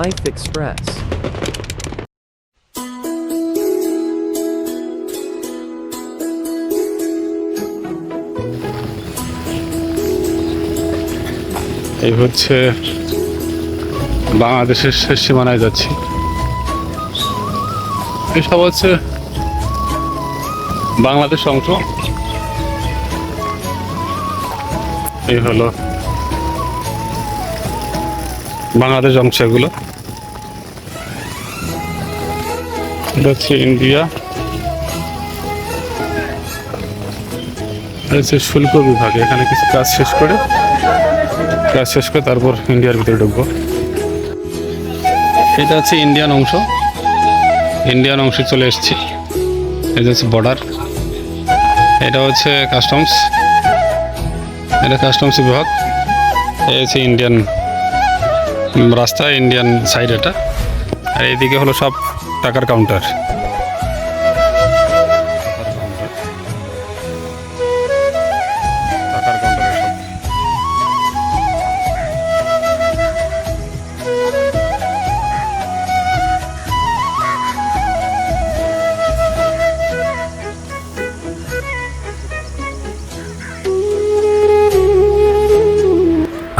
Life Express. এই হচ্ছে বাংলাদেশের শেষ সীমানায় যাচ্ছি। এসব হচ্ছে বাংলাদেশ অংশ। এই হলো বাংলাদেশ অংশ এগুলো। এটা হচ্ছে ইন্ডিয়া। হচ্ছে শুল্ক বিভাগ, এখানে কিছু কাজ শেষ করে, কাজ শেষ করে তারপর ইন্ডিয়ার ভিতরে ঢুকবো। এটা হচ্ছে ইন্ডিয়ান অংশ। ইন্ডিয়ান অংশে চলে এসেছি। এটা হচ্ছে বর্ডার এটা হচ্ছে কাস্টমস এটা কাস্টমস বিভাগ। এই হচ্ছে ইন্ডিয়ান রাস্তা, ইন্ডিয়ান সাইড এটা। আর এইদিকে হলো সব টাকার কাউন্টার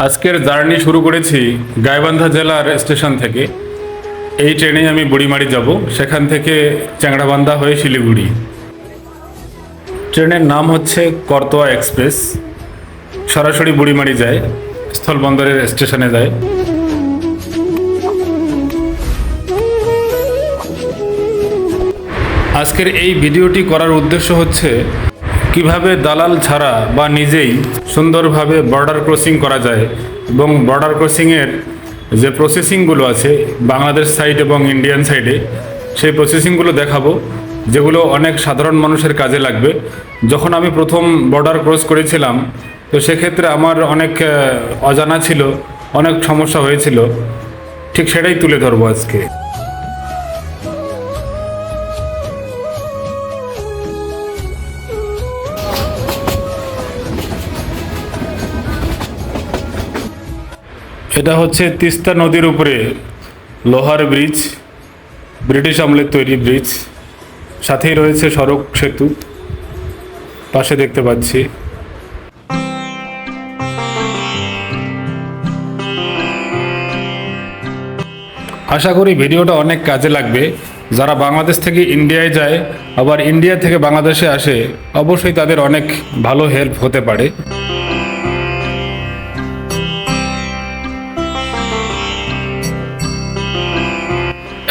আজকের জার্নি শুরু করেছি গাইবান্ধা জেলার স্টেশন থেকে। এই ট্রেনে আমি বুড়িমারি যাব। সেখান থেকে চ্যাংড়াবান্ধা হয়ে শিলিগুড়ি। ট্রেনের নাম হচ্ছে করতোয়া এক্সপ্রেস। সরাসরি বুড়িমারি যায়, স্থলবন্দরের স্টেশনে যায়। আজকের এই ভিডিওটি করার উদ্দেশ্য হচ্ছে, কীভাবে দালাল ছাড়া বা নিজেই সুন্দরভাবে বর্ডার ক্রসিং করা যায় এবং বর্ডার ক্রসিংয়ের যে প্রসেসিংগুলো আছে, বাংলাদেশ সাইড এবং ইন্ডিয়ান সাইডে সেই প্রসেসিংগুলো দেখাবো, যেগুলো অনেক সাধারণ মানুষের কাজে লাগবে। যখন আমি প্রথম বর্ডার ক্রস করেছিলাম, তো সেক্ষেত্রে আমার অনেক অজানা ছিল, অনেক সমস্যা হয়েছিল। ঠিক সেটাই তুলে ধরবো আজকে। এটা হচ্ছে তিস্তা নদীর উপরে, লোহার ব্রিজ, ব্রিটিশ আমলের তৈরি ব্রিজ। সাথেই রয়েছে সড়ক সেতু। পাশে দেখতে পাচ্ছি। আশা করি ভিডিওটা অনেক কাজে লাগবে। যারা বাংলাদেশ থেকে ইন্ডিয়ায় যায়, আবার ইন্ডিয়া থেকে বাংলাদেশে আসে, অবশ্যই তাদের অনেক ভালো হেল্প হতে পারে।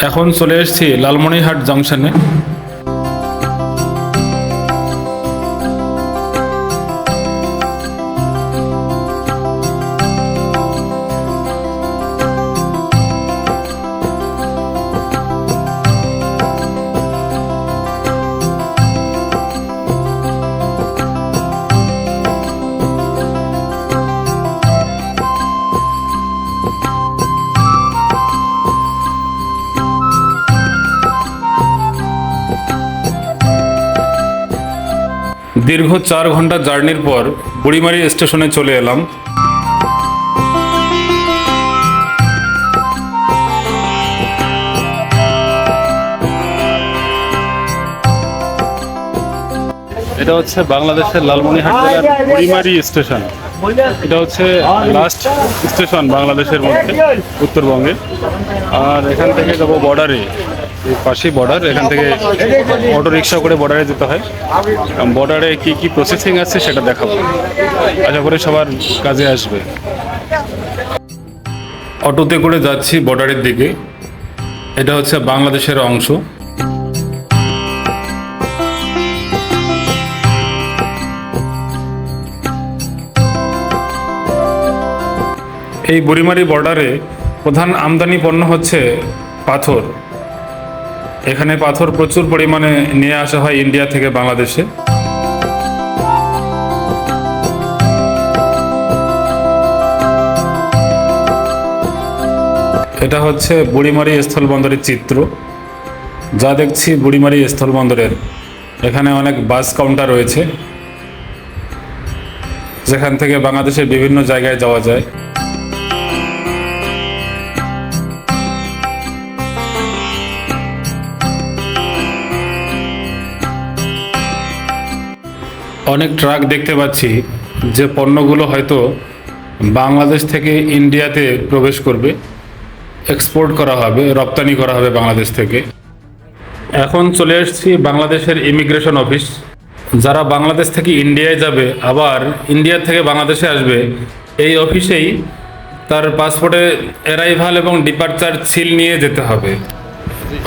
এখন চলে এসেছি লালমনিহাট জংশনে। দীর্ঘ চার ঘণ্টা জার্নির পর বুড়িমারি স্টেশনে চলে এলাম। এটা হচ্ছে বাংলাদেশের লালমনিরহাট জেলার বুড়িমারি স্টেশন। এটা হচ্ছে লাস্ট স্টেশন বাংলাদেশের মধ্যে, উত্তরবঙ্গে। আর এখান থেকে যাব বর্ডারে পাশেই বর্ডার এখান থেকে অটো রিক্সা করে বর্ডারে যেতে হয়। বর্ডারে কি কি প্রসেসিং আছে সেটা দেখাবো। আশা করি সবার কাজে আসবে। অটোতে করে যাচ্ছি বর্ডারের দিকে। এটা হচ্ছে বাংলাদেশের অংশ। এই বুড়িমারি বর্ডারে প্রধান আমদানি পণ্য হচ্ছে পাথর। এখানে পাথর প্রচুর পরিমাণে নিয়ে আসা হয় ইন্ডিয়া থেকে বাংলাদেশে। এটা হচ্ছে বুড়িমারি স্থলবন্দরের চিত্র। যা দেখছি বুড়িমারি স্থলবন্দরের। এখানে অনেক বাস কাউন্টার রয়েছে। যেখান থেকে বাংলাদেশের বিভিন্ন জায়গায় যাওয়া যায়। অনেক ট্রাক দেখতে পাচ্ছি যে পণ্যগুলো হয়তো বাংলাদেশ থেকে ইন্ডিয়াতে প্রবেশ করবে এক্সপোর্ট করা হবে, রপ্তানি করা হবে বাংলাদেশ থেকে। এখন চলে এসেছি বাংলাদেশের ইমিগ্রেশন অফিস যারা বাংলাদেশ থেকে ইন্ডিয়ায় যাবে, আবার ইন্ডিয়া থেকে বাংলাদেশে আসবে, এই অফিসেই তার পাসপোর্টে অ্যারাইভাল এবং ডিপার্চার সিল নিয়ে যেতে হবে।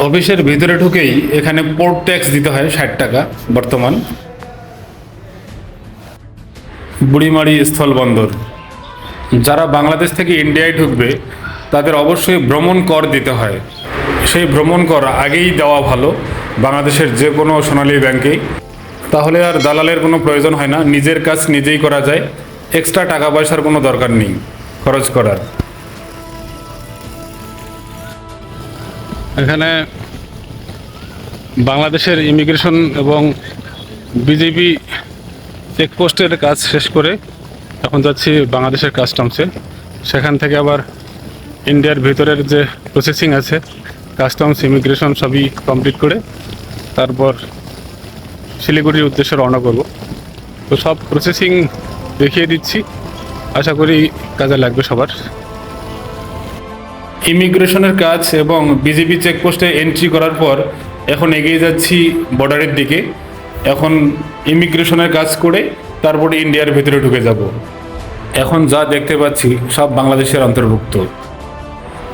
অফিসের ভিতরে ঢুকেই এখানে পোর্ট ট্যাক্স দিতে হয় ষাট টাকা বর্তমান। বুড়িমারি স্থলবন্দর যারা বাংলাদেশ থেকে ইন্ডিয়ায় ঢুকবে, তাদের অবশ্যই ভ্রমণ কর দিতে হয়। সেই ভ্রমণ কর আগেই দেওয়া ভালো, বাংলাদেশের যে কোনো সোনালী ব্যাংকেই তাহলে আর দালালের কোনো প্রয়োজন হয় না, নিজের কাজ নিজেই করা যায় এক্সট্রা টাকা পয়সার কোনো দরকার নেই, খরচ করার। এখানে বাংলাদেশের ইমিগ্রেশন এবং বিজেপি চেকপোস্টের কাজ শেষ করে এখন যাচ্ছি বাংলাদেশের কাস্টমসে। সেখান থেকে আবার ইন্ডিয়ার ভিতরের যে প্রসেসিং আছে কাস্টমস ইমিগ্রেশন সবই কমপ্লিট করে তারপর শিলিগুড়ির উদ্দেশ্যে রওনা করব। তো সব প্রসেসিং দেখিয়ে দিচ্ছি। আশা করি কাজে লাগবে সবার। ইমিগ্রেশনের কাজ এবং বিজেপি চেকপোস্টে এন্ট্রি করার পর এখন এগিয়ে যাচ্ছি বর্ডারের দিকে। এখন ইমিগ্রেশনের কাজ করে তারপরে ইন্ডিয়ার ভিতরে ঢুকে যাব। এখন যা দেখতে পাচ্ছি, সব বাংলাদেশের অন্তর্ভুক্ত।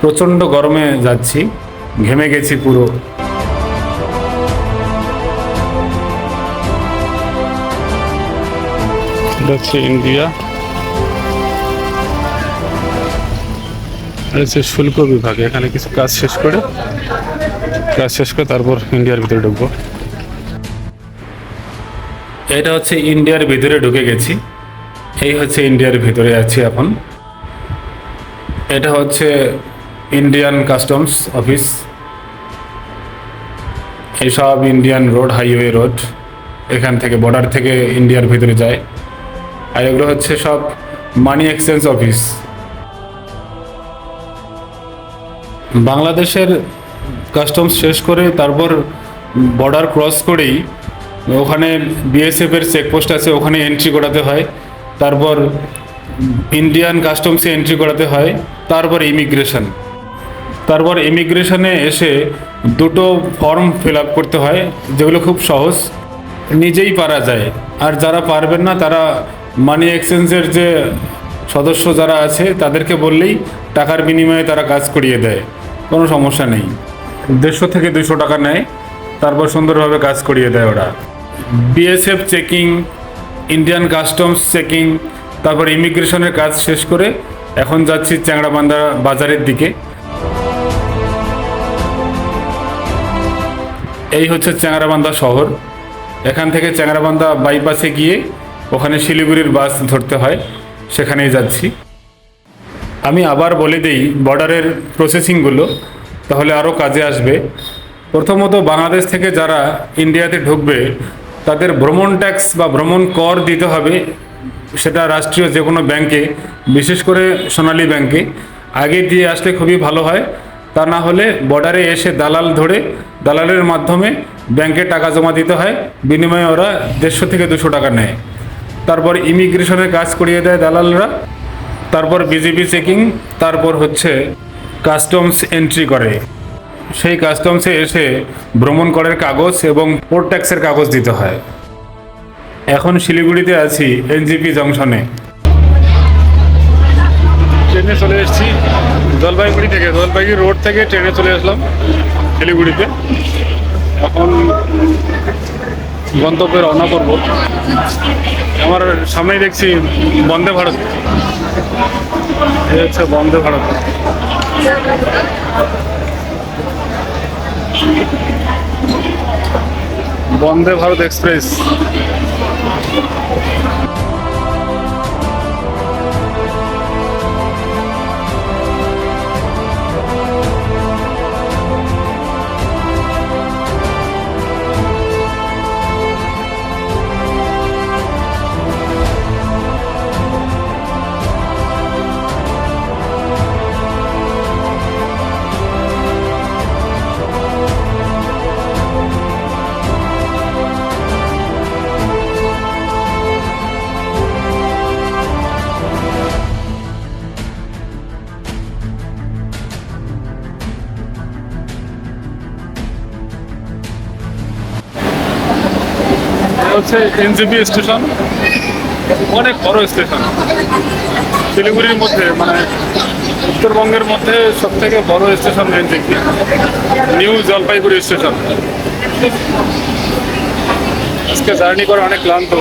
প্রচণ্ড গরমে যাচ্ছি, ঘেমে গেছি পুরো। হচ্ছে ইন্ডিয়া। শুল্ক বিভাগ, এখানে কিছু কাজ শেষ করে। কাজ শেষ করে তারপর ইন্ডিয়ার ভিতরে ঢুকবো। এটা হচ্ছে ইন্ডিয়ার ভিতরে ঢুকে গেছি। এই হচ্ছে ইন্ডিয়ার ভিতরে আছি এখন। এটা হচ্ছে ইন্ডিয়ান কাস্টমস অফিস এইসব ইন্ডিয়ান রোড হাইওয়ে রোড এখান থেকে বর্ডার থেকে ইন্ডিয়ার ভিতরে যায়। আর এগুলো হচ্ছে সব মানি এক্সচেঞ্জ অফিস বাংলাদেশের কাস্টমস শেষ করে তারপর বর্ডার ক্রস করেই ওখানে বিএসএফের চেকপোস্ট আছে, ওখানে এন্ট্রি করাতে হয়। তারপর ইন্ডিয়ান কাস্টমসে এন্ট্রি করাতে হয়, তারপর ইমিগ্রেশন তারপর ইমিগ্রেশনে এসে দুটো ফর্ম ফিল আপ করতে হয়, যেগুলো খুব সহজ। নিজেই পারা যায়। আর যারা পারবেন না, তারা মানি এক্সচেঞ্জের যে সদস্য যারা আছে, তাদেরকে বললেই টাকার বিনিময়ে তারা কাজ করিয়ে দেয়। কোনো সমস্যা নেই। দেড়শো থেকে দুশো টাকা নেয়। তারপর সুন্দরভাবে কাজ করিয়ে দেয় ওরা। BSF checking Indian customs checking তারপর ইমিগ্রেশনের কাজ শেষ করে এখন যাচ্ছি চ্যাংড়াবান্ধা বাজারের দিকে। এই হচ্ছে চ্যাংড়াবান্ধা শহর। এখান থেকে চ্যাংড়াবান্ধা বাইপাসে গিয়ে ওখানে শিলিগুড়ির বাস ধরতে হয়, সেখানেই যাচ্ছি। আমি আবার বলে দিই বর্ডারের প্রসেসিংগুলো তাহলে আরও কাজে আসবে। প্রথমত বাংলাদেশ থেকে যারা ইন্ডিয়াতে ঢুকবে তাদের ভ্রমণ ট্যাক্স বা ভ্রমণ কর দিতে হবে সেটা রাষ্ট্রীয় যে কোনো ব্যাংকে, বিশেষ করে সোনালী ব্যাংকে। আগে দিয়ে আসলে খুবই ভালো হয়, তা না হলে বর্ডারে এসে দালাল ধরে দালালের মাধ্যমে ব্যাংকে টাকা জমা দিতে হয়, বিনিময়ে ওরা দেড়শো থেকে দুশো টাকা নেয়। তারপর ইমিগ্রেশনের কাজ করিয়ে দেয় দালালরা, তারপর বিজিবি চেকিং, তারপর হচ্ছে কাস্টমস এন্ট্রি করে। সেই কাস্টমসে এসে ভ্রমণ করের কাগজ এবং পোর্ট ট্যাক্সের কাগজ দিতে হয়। এখন শিলিগুড়িতে আছি এনজিপি জংশনে ট্রেনে চলে এসেছি। জলপাইগুড়ি থেকে, জলপাইগুড়ি রোড থেকে ট্রেনে চলে আসলাম শিলিগুড়িতে। এখন গন্তব্যে রওনা করব। আমার সামনেই দেখছি বন্দে ভারত। হচ্ছে বন্দে ভারত। বন্দে ভারত এক্সপ্রেস। হচ্ছে এনজিপি স্টেশন, অনেক বড় স্টেশন। শিলিগুড়ির মধ্যে মানে উত্তরবঙ্গের মধ্যে সব থেকে বড় station NJP. New Jalpaiguri station. আজকে জার্নি করে অনেক ক্লান্ত।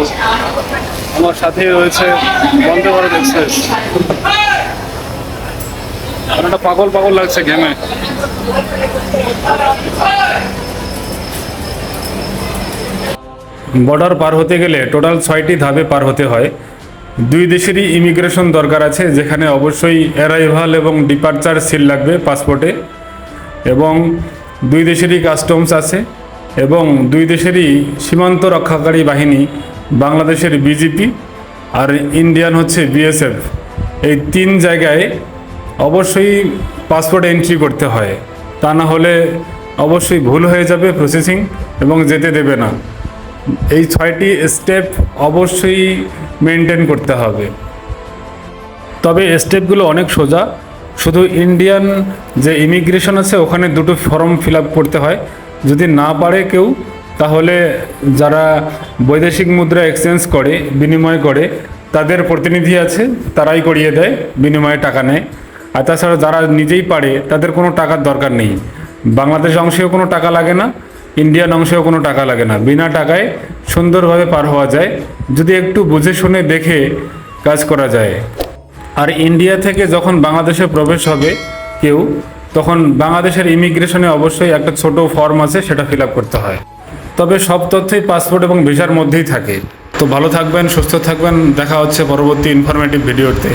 আমার সাথে রয়েছে বন্দে ভারত এক্সপ্রেস। অনেকটা পাগল পাগল লাগছে গেমে বর্ডার পার হতে গেলে টোটাল ছয়টি ধাপে পার হতে হয়। দুই দেশেরই ইমিগ্রেশন দরকার আছে, যেখানে অবশ্যই অ্যারাইভাল এবং ডিপার্চার সিল লাগবে পাসপোর্টে। এবং দুই দেশেরই কাস্টমস আছে এবং দুই দেশেরই সীমান্ত রক্ষাকারী বাহিনী, বাংলাদেশের বিজেপি আর ইন্ডিয়ান হচ্ছে বিএসএফ। এই তিন জায়গায় অবশ্যই পাসপোর্ট এন্ট্রি করতে হয়। তা না হলে অবশ্যই ভুল হয়ে যাবে প্রসেসিং এবং যেতে দেবে না। এই ছয়টি স্টেপ অবশ্যই মেনটেন করতে হবে। তবে স্টেপগুলো অনেক সোজা। শুধু ইন্ডিয়ান যে ইমিগ্রেশন আছে, ওখানে দুটো ফর্ম ফিল আপ করতে হয়। যদি না পারে কেউ, তাহলে যারা বৈদেশিক মুদ্রা এক্সচেঞ্জ করে, বিনিময় করে, তাদের প্রতিনিধি আছে, তারাই করিয়ে দেয়, বিনিময়ে টাকা নেয়। আর তাছাড়া যারা নিজেই পারে, তাদের কোনো টাকার দরকার নেই। বাংলাদেশ অংশেও কোনো টাকা লাগে না। ইন্ডিয়ান অংশেও কোনো টাকা লাগে না। বিনা টাকায় সুন্দরভাবে পার হওয়া যায়। যদি একটু বুঝে শুনে দেখে কাজ করা যায়। আর ইন্ডিয়া থেকে যখন বাংলাদেশে প্রবেশ হবে কেউ, তখন বাংলাদেশের ইমিগ্রেশনে অবশ্যই একটা ছোট ফর্ম আছে, সেটা ফিল করতে হয়। তবে সব তথ্যই পাসপোর্ট এবং ভিসার মধ্যেই থাকে। তো ভালো থাকবেন, সুস্থ থাকবেন। দেখা হচ্ছে পরবর্তী ইনফরমেটিভ ভিডিওতে